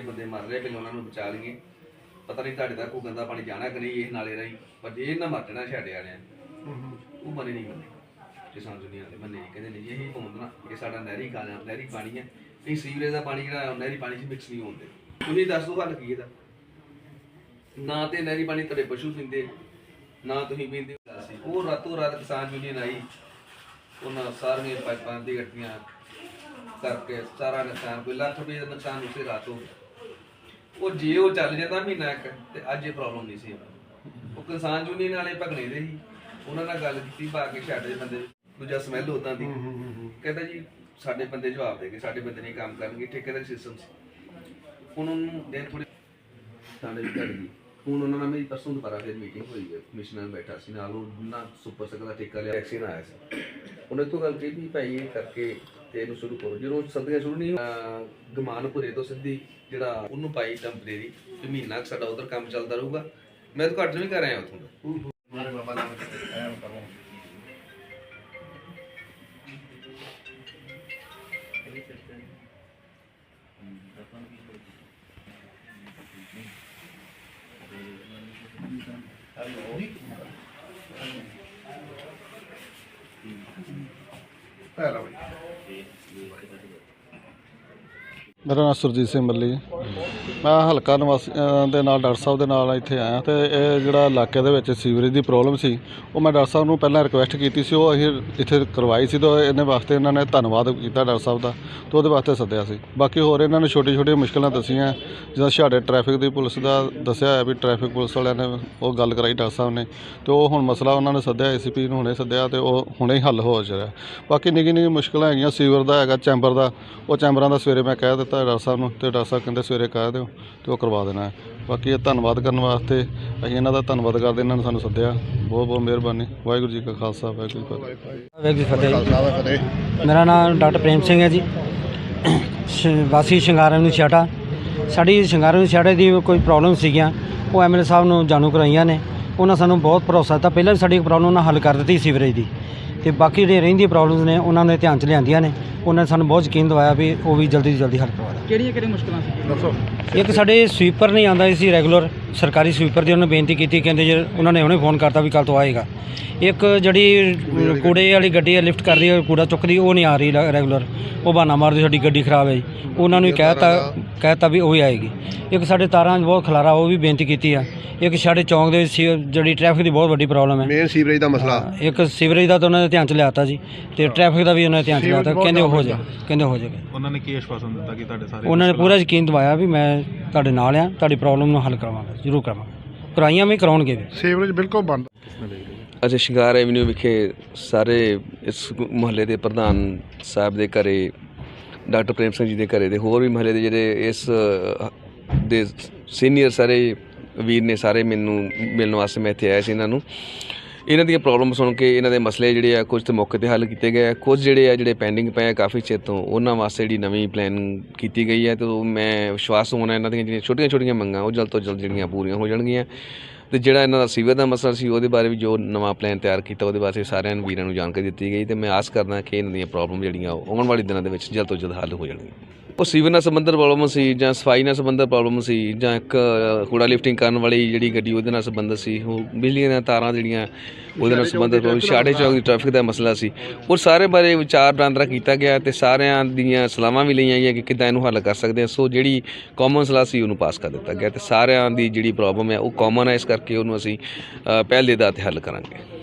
ਬੰਦੇ ਮਰ ਰਹੇ ਪਹਿਲਾਂ ਉਹਨਾਂ ਨੂੰ ਬਚਾ ਲਈਏ। ਪਤਾ ਨਹੀਂ ਤੁਹਾਡੇ ਤੱਕ ਕੋਈ ਗੰਦਾ ਪਾਣੀ ਜਾਣਾ ਕਿ ਨਹੀਂ ਇਹ ਨਾਲੇ ਰਾਹੀਂ। ਪਰ ਜੇ ਇਹ ਨਾ ਮਰ ਜਾਣਾ ਛੱਡ ਆਣਿਆ ਉਹ ਬਣੇ ਨਹੀਂ ਬੰਦੇ ਕਿਸਾਨ ਦੁਨੀਆ ਦੇ ਨਹੀਂ ਕਹਿੰਦੇ ਨਹੀਂ ਇਹੀ ਪਹੁੰਚਣਾ ਕਿ ਸਾਡਾ ਨਹਿਰੀ ਖਾਣਾ ਨਹਿਰੀ ਪਾਣੀ ਹੈ। ਇਹ ਸੀਵਰੇਜ ਦਾ ਪਾਣੀ ਜਿਹੜਾ ਨਹਿਰੀ ਪਾਣੀ 'ਚ ਮਿਕਸ ਨਹੀਂ ਹੁੰਦੇ ਤੁਸੀਂ ਦੱਸ ਦਿਓ ਹੱਲ ਕੀ ਇਹਦਾ। ਨਾ ਤੇ ਨਹਿਰੀ ਪਾਣੀ ਤੁਹਾਡੇ ਪਸ਼ੂ ਪੀਂਦੇ ਨਾ ਤੁਸੀਂ ਪੀਂਦੇ। ਸੀ ਉਹ ਰਾਤੋਂ ਰਾਤ ਕਿਸਾਨ ਯੂਨੀਅਨ ਆਈ। ਉਹਨਾਂ ਸਾਰੀਆਂ ਪਾਈਪਾਂ ਦੀ ਗੱਟੀਆਂ ਕਰਕੇ ਸਾਰਾ ਨੁਕਸਾਨ ਕੋਈ ਲੱਖ ਰੁਪਏ ਦਾ ਨੁਕਸਾਨ ਉਸੇ ਰਾਤ ਹੋ ਗਿਆ। ਉਹ ਜੇ ਉਹ ਚੱਲ ਜਾਂਦਾ ਮਹੀਨਾ ਇੱਕ ਤੇ ਅੱਜ ਇਹ ਪ੍ਰੋਬਲਮ ਨਹੀਂ ਸੀ ਉਹਨਾਂ ਉਹ ਕਿਸਾਨ ਯੂਨੀਅਨ ਵਾਲੇ ਭਗਣੇ ਦੇ ਸੀ। ਉਹਨਾਂ ਨਾਲ ਗੱਲ ਕੀਤੀ ਪਾ ਕੇ ਛੱਡ ਦੇ ਬੰਦੇ। ਦੂਜਾ ਸਮੈਲ ਉਦਾਂ ਦੀ। ਕਹਿੰਦਾ ਜੀ ਸਾਡੇ ਬੰਦੇ ਜਵਾਬ ਦੇ ਕੇ ਸਾਡੇ ਬੰਦੇ ਨਹੀਂ ਕੰਮ ਕਰਨਗੇ ਠੇਕੇਦਾਰ ਸਿਸਟਮ ਸੀ। ਹੁਣ ਉਹਨੂੰ ਦੇ ਥੋੜੀ ਸਾਡੇ ਵੀ ਗਈ ਹੁਣ ਉਹਨਾਂ ਨਾਲ ਮੇਰੀ ਪਰਸੋਂ ਦੁਬਾਰਾ ਫਿਰ ਮੀਟਿੰਗ ਹੋਈ ਹੈ। ਕਮਿਸ਼ਨਰ ਬੈਠਾ ਸੀ ਨਾਲ ਉਹ ਨਾ ਸੁਪਰ ਸਕਦਾ ਠੇਕਾ ਲਿਆ ਐਕਸ਼ਨ ਆਇਆ ਸੀ। ਉਹਨੇ ਤੋਂ ਗੱਲ ਕਹੀ ਵੀ ਭਾਈ ਇਹ ਕਰਕੇ ਤੇ ਇਹਨੂੰ ਸ਼ੁਰੂ ਕਰੋ। ਜਦੋਂ ਸਦੀਆਂ ਸ਼ੁਰੂ ਨਹੀਂ ਅਹ ਗਮਾਨਪੁਰੇ ਤੋਂ ਸਿੱਧੀ ਜਿਹੜਾ ਉਹਨੂੰ ਪਾਈ ਟੈਂਪਰੇਰੀ ਕਿ ਮਹੀਨਾ ਕੁ ਸਾਡਾ ਉਧਰ ਕੰਮ ਚੱਲਦਾ ਰਹੂਗਾ। ਮੈਂ ਤਾਂ ਘੱਟ ਨਹੀਂ ਕਰ ਆਇਆ ਉੱਥੋਂ ਦਾ। ਮੇਰਾ ਨਾਮ 哎，了不起。ਸੁਰਜੀਤ ਸਿੰਘ ਮੱਲੀ ਮੈਂ ਹਲਕਾ ਨਿਵਾਸੀਆਂ ਦੇ ਨਾਲ, ਡਾਕਟਰ ਸਾਹਿਬ ਦੇ ਨਾਲ ਇੱਥੇ ਆਇਆ ਤੇ ਇਹ ਜਿਹੜਾ ਇਲਾਕੇ ਦੇ ਵਿੱਚ ਸੀਵਰੇਜ ਦੀ ਪ੍ਰੋਬਲਮ ਸੀ, ਉਹ ਮੈਂ ਡਾਕਟਰ ਸਾਹਿਬ ਨੂੰ ਪਹਿਲਾਂ ਰਿਕੁਐਸਟ ਕੀਤੀ ਸੀ, ਉਹ ਅਸੀਂ ਇੱਥੇ ਕਰਵਾਈ ਸੀ ਤਾਂ ਇਹਨੇ ਵਾਸਤੇ ਇਹਨਾਂ ਨੇ ਧੰਨਵਾਦ ਕੀਤਾ ਡਾਕਟਰ ਸਾਹਿਬ ਦਾ ਤੇ ਉਹਦੇ ਵਾਸਤੇ ਸੱਦਿਆ ਸੀ। ਬਾਕੀ ਹੋਰ ਇਹਨਾਂ ਨੇ ਛੋਟੀ ਛੋਟੀਆਂ ਮੁਸ਼ਕਲਾਂ ਦੱਸੀਆਂ, ਜਿੱਦਾਂ ਸਾਡੇ ਟ੍ਰੈਫਿਕ ਦੀ ਪੁਲਿਸ ਦਾ ਦੱਸਿਆ ਹੋਇਆ ਵੀ ਟ੍ਰੈਫਿਕ ਪੁਲਿਸ ਵਾਲਿਆਂ ਨੇ ਉਹ ਗੱਲ ਕਰਾਈ ਡਾਕਟਰ ਸਾਹਿਬ ਨੇ ਤੇ ਉਹ ਹੁਣ ਮਸਲਾ ਉਹਨਾਂ ਨੇ ਸੱਦਿਆ ਏਸੀਪੀ ਨੂੰ ਹੁਣੇ ਸੱਦਿਆ ਤੇ ਉਹ ਹੁਣੇ ਹੀ ਹੱਲ ਹੋ ਜਾ ਰਿਹਾ। ਬਾਕੀ ਨਿੱਕੀ ਨਿੱਕੀ ਮੁਸ਼ਕਲਾਂ ਹੈਗੀਆਂ, ਸੀਵਰ ਦਾ ਹੈਗਾ, ਚੈਂਬਰ ਦਾ, ਉਹ ਚੈਂਬਰਾਂ ਦਾ ਸਵੇਰੇ ਮੈਂ ਕਹਿ ਦਿੱਤਾ ਡਾਕਟਰ ਸਾਹਿਬ ਨੂੰ ਤੇ ਡਾਕਟਰ ਸਾਹਿਬ ਕਹਿੰਦੇ ਸਵੇਰੇ ਕਹਿ ਦਿਓ ਤੇ ਉਹ ਕਰਵਾ ਦੇਣਾ। ਹੈ ਬਾਕੀ ਇਹ ਧੰਨਵਾਦ ਕਰਨ ਵਾਸਤੇ ਅਸੀਂ ਇਹਨਾਂ ਦਾ ਧੰਨਵਾਦ ਕਰਦੇ ਇਹਨਾਂ ਨੇ ਸਾਨੂੰ ਸੱਦਿਆ। ਬਹੁਤ ਬਹੁਤ ਮਿਹਰਬਾਨੀ। ਵਾਹਿਗੁਰੂ ਜੀ ਕਾ ਖਾਲਸਾ ਵਾਹਿਗੁਰੂ ਜੀ ਕੀ ਫਤਿਹ। ਵਾਹਿਗੁਰੂ ਜੀ ਫਤਿਹ ਮੇਰਾ ਨਾਮ ਡਾਕਟਰ ਪ੍ਰੇਮ ਸਿੰਘ ਹੈ ਜੀ। ਸ਼- ਵਾਸੀ ਸ਼ਿੰਗਾਰਾਂ ਨੂੰ ਛਾਟਾ ਸਾਡੀ ਸ਼ਿੰਗਾਰਾਂ ਨੂੰ ਛਾਟੇ ਦੀ ਕੋਈ ਪ੍ਰੋਬਲਮ ਸੀਗੀਆਂ। ਉਹ ਐਮਐਲਏ ਸਾਹਿਬ ਨੂੰ ਜਾਣੂ ਕਰਾਈਆਂ ਨੇ। ਉਹਨਾਂ ਸਾਨੂੰ ਬਹੁਤ ਭਰੋਸਾ ਦਿੱਤਾ। ਪਹਿਲਾਂ ਵੀ ਸਾਡੀ ਪ੍ਰੋਬਲਮ ਉਹਨਾਂ ਹੱਲ ਕਰ ਦਿੱਤੀ ਸੀਵਰੇਜ ਦੀ। ਤੇ ਬਾਕੀ ਜਿਹੜੀਆਂ ਰਹਿੰਦੀਆਂ ਪ੍ਰੋਬਲਮਸ ਨੇ ਉਹਨਾਂ ਨੇ ਧਿਆਨ ਚ ਲਿਆਂਦੀਆਂ ਨੇ। ਉਹਨਾਂ ਨੇ ਸਾਨੂੰ ਬਹੁਤ ਯਕੀਨ ਦਿਵਾਇਆ ਵੀ ਉਹ ਵੀ ਜਲਦੀ ਤੋਂ ਜਲਦੀ ਹੱਲ ਕਰਵਾ ਦੇਣ। ਕਿਹੜੀਆਂ ਕਿਹੜੀਆਂ ਮੁਸ਼ਕਲਾਂ ਸੀ? ਦੱਸੋ। ਇੱਕ ਸਾਡੇ ਸਵੀਪਰ ਨਹੀਂ ਆਂਦਾ ਸੀ ਰੈਗੂਲਰ ਸਰਕਾਰੀ ਸਵੀਪਰ ਦੀ ਉਹਨੇ ਬੇਨਤੀ ਕੀਤੀ ਕਹਿੰਦੇ ਜੇ ਉਹਨਾਂ ਨੇ ਹੁਣੇ ਫੋਨ ਕਰਤਾ ਵੀ ਕੱਲ ਤੋਂ ਆਏਗਾ। ਇੱਕ ਜਿਹੜੀ ਕੂੜੇ ਵਾਲੀ ਗੱਡੀ ਲਿਫਟ ਕਰ ਰਹੀ ਹੈ ਕੂੜਾ ਚੁੱਕਦੀ ਉਹ ਨਹੀਂ ਆ ਰਹੀ ਰੈਗੂਲਰ ਉਹ ਬਹਾਨਾ ਮਾਰਦੀ ਸਾਡੀ ਗੱਡੀ ਖਰਾਬ ਹੈ ਜੀ। ਉਹਨਾਂ ਨੂੰ ਕਹਿਤਾ ਕਹਿਤਾ ਵੀ ਉਹ ਹੀ ਆਏਗੀ। ਇੱਕ ਸਾਡੇ ਤਾਰਾਂ 'ਚ ਬਹੁਤ ਖਲਾਰਾ ਉਹ ਵੀ ਬੇਨਤੀ ਕੀਤੀ ਆ। ਇੱਕ ਸਾਡੇ ਚੌਂਕ ਦੇ ਵਿੱਚ ਸੀ- ਜਿਹੜੀ ਟ੍ਰੈਫਿਕ ਦੀ ਬਹੁਤ ਵੱਡੀ ਪ੍ਰੋਬਲਮ ਹੈ। ਮੇਨ ਸੀਵਰੇਜ ਦਾ ਮਸਲਾ। ਇੱਕ ਸੀਵਰੇਜ ਦਾ ਤਾਂ ਉਹਨਾਂ ਨੇ ਧਿਆਨ ਚ ਲਿਆਤਾ ਜੀ ਤੇ ਟ੍ਰੈਫਿਕ ਦਾ ਵੀ ਉਹਨਾਂ ਨੇ ਧਿਆਨ ਚ ਲਿਆਤਾ ਕਹਿੰਦੇ ਉਹ ਹੋ ਜਾ ਕਹਿੰਦੇ ਹੋ ਜਾਏਗਾ। ਉਹਨਾਂ ਨੇ ਕੀ ਆਸ਼ਵਾਸਨ ਦਿੱਤਾ ਕਿ ਤੁਹਾਡੇ ਸਾਰੇ ਉਹਨਾਂ ਨੇ ਪੂਰਾ ਯਕੀਨ ਦਿਵਾਇਆ ਵੀ ਮੈਂ ਤੁਹਾਡੇ ਨਾਲ ਆ ਤੁਹਾਡੀ ਪ੍ਰੋਬਲਮ ਨੂੰ ਹੱਲ ਕਰਵਾਵਾਂਗਾ ਜ਼ਰੂਰ ਕਰਾਵਾਂਗਾ। ਕਰਾਈਆਂ ਵੀ ਕਰਾਉਣਗੇ ਵੀ। ਸੀਵਰੇਜ ਬਿਲਕੁਲ ਬੰਦ। ਅੱਜ ਸ਼ਿੰਗਾਰ ਐਵਨਿਊ ਵਿਖੇ ਸਾਰੇ ਇਸ ਮੁਹੱਲੇ ਦੇ ਪ੍ਰਧਾਨ ਸਾਹਿਬ ਦੇ ਘਰੇ ਡਾਕਟਰ ਪ੍ਰੇਮ ਸਿੰਘ ਜੀ ਦੇ ਘਰੇ ਦੇ ਹੋਰ ਵੀ ਮੁਹੱਲੇ ਦੇ ਜਿਹੜੇ ਇਸ ਅ, ਦੇ ਸੀਨੀਅਰ ਸਾਰੇ ਵੀਰ ਨੇ ਸਾਰੇ ਮੈਨੂੰ, ਮਿਲਣ ਵਾਸਤੇ ਮੈਂ ਇੱਥੇ ਆਇਆ ਸੀ ਇਹਨਾਂ ਨੂੰ। ਇਹਨਾਂ ਦੀਆਂ ਪ੍ਰੋਬਲਮ ਸੁਣ ਕੇ ਇਹਨਾਂ ਦੇ ਮਸਲੇ ਜਿਹੜੇ ਆ ਕੁਝ ਤੇ ਮੌਕੇ ਤੇ ਹੱਲ ਕੀਤੇ ਗਏ ਆ। ਕੁਝ ਜਿਹੜੇ ਆ ਜਿਹੜੇ ਪੈਂਡਿੰਗ ਪਏ ਆ ਕਾਫੀ ਚਿਰ ਤੋਂ, ਉਹਨਾਂ ਵਾਸਤੇ ਜਿਹੜੀ ਨਵੀਂ ਪਲਾਨ ਕੀਤੀ ਗਈ ਹੈ ਤੇ ਉਹ ਮੈਂ ਵਿਸ਼ਵਾਸ ਹੋਣਾ ਇਹਨਾਂ ਦੀਆਂ ਜਿਹੜੀਆਂ ਛੋਟੀਆਂ ਛੋਟੀਆਂ ਮੰਗਾਂ, ਉਹ ਜਲਦ ਤੋਂ ਜਲਦ ਜਿਹੜੀਆਂ ਪੂਰੀਆਂ ਹੋ ਜਾਣਗੀਆਂ। ਤੇ ਜਿਹੜਾ ਇਹਨਾਂ ਦਾ ਸੀਵਰ ਦਾ ਮਸਲਾ ਸੀ, ਉਹਦੇ ਬਾਰੇ ਵੀ ਜੋ ਨਵਾਂ ਪਲਾਨ ਤਿਆਰ ਕੀਤਾ, ਉਹਦੇ ਬਾਰੇ ਸਾਰਿਆਂ ਨੂੰ, ਵੀਰਾਂ ਨੂੰ ਜਾਣਕਾਰੀ ਦਿੱਤੀ ਗਈ ਤੇ ਮੈਂ ਆਸ ਕਰਦਾ ਕਿ ਇਹਨਾਂ ਦੀਆਂ ਪ੍ਰੋਬਲਮ ਜਿਹੜੀਆਂ, ਉਹ ਆਉਣ ਵਾਲੇ ਦਿਨਾਂ ਦੇ ਵਿੱਚ ਜਲਦ ਤੋਂ ਜਲਦ ਹੱਲ ਹੋ ਜਾਣਗੀਆਂ। ਉਹ ਸੀਵਰ ਨਾਲ ਸੰਬੰਧਿਤ ਪ੍ਰੋਬਲਮ ਸੀ ਜਾਂ ਸਫ਼ਾਈ ਨਾਲ ਸੰਬੰਧਿਤ ਪ੍ਰੋਬਲਮ ਸੀ ਜਾਂ ਇੱਕ ਕੂੜਾ ਲਿਫਟਿੰਗ ਕਰਨ ਵਾਲੀ ਜਿਹੜੀ ਗੱਡੀ, ਉਹਦੇ ਨਾਲ ਸੰਬੰਧਿਤ ਸੀ, ਉਹ ਬਿਜਲੀ ਦੀਆਂ ਤਾਰਾਂ ਜਿਹੜੀਆਂ ਉਹਦੇ ਨਾਲ ਸੰਬੰਧਿਤ ਉਹ ਛਾੜੇ ਚੌਕ ਦੀ ਟ੍ਰੈਫਿਕ ਦਾ ਮਸਲਾ ਸੀ। ਉਹ ਸਾਰੇ ਬਾਰੇ ਵਿਚਾਰ ਵਟਾਂਦਰਾ ਕੀਤਾ ਗਿਆ ਤੇ ਸਾਰਿਆਂ ਦੀਆਂ ਸਲਾਹਾਂ ਵੀ ਲਈਆਂ ਗਈਆਂ ਕਿ ਕਿੱਦਾਂ ਇਹਨੂੰ ਹੱਲ ਕਰ ਸਕਦੇ ਹਾਂ ਸੋ ਜਿਹੜੀ ਕਾਮਨ ਸਲਾਹ ਸੀ ਉਹਨੂੰ ਪਾਸ ਕਰ ਦਿੱਤਾ ਗਿਆ ਤੇ ਸਾਰਿਆਂ ਦੀ ਜਿਹੜੀ ਪ੍ਰੋਬਲਮ ਹੈ ਉਹ ਕਾਮਨ ਹੈ। ਇਸ ਕਰਕੇ ਉਹਨੂੰ ਅਸੀਂ ਪਹਿਲ ਦੇ ਤੇ ਹੱਲ ਕਰਾਂਗੇ।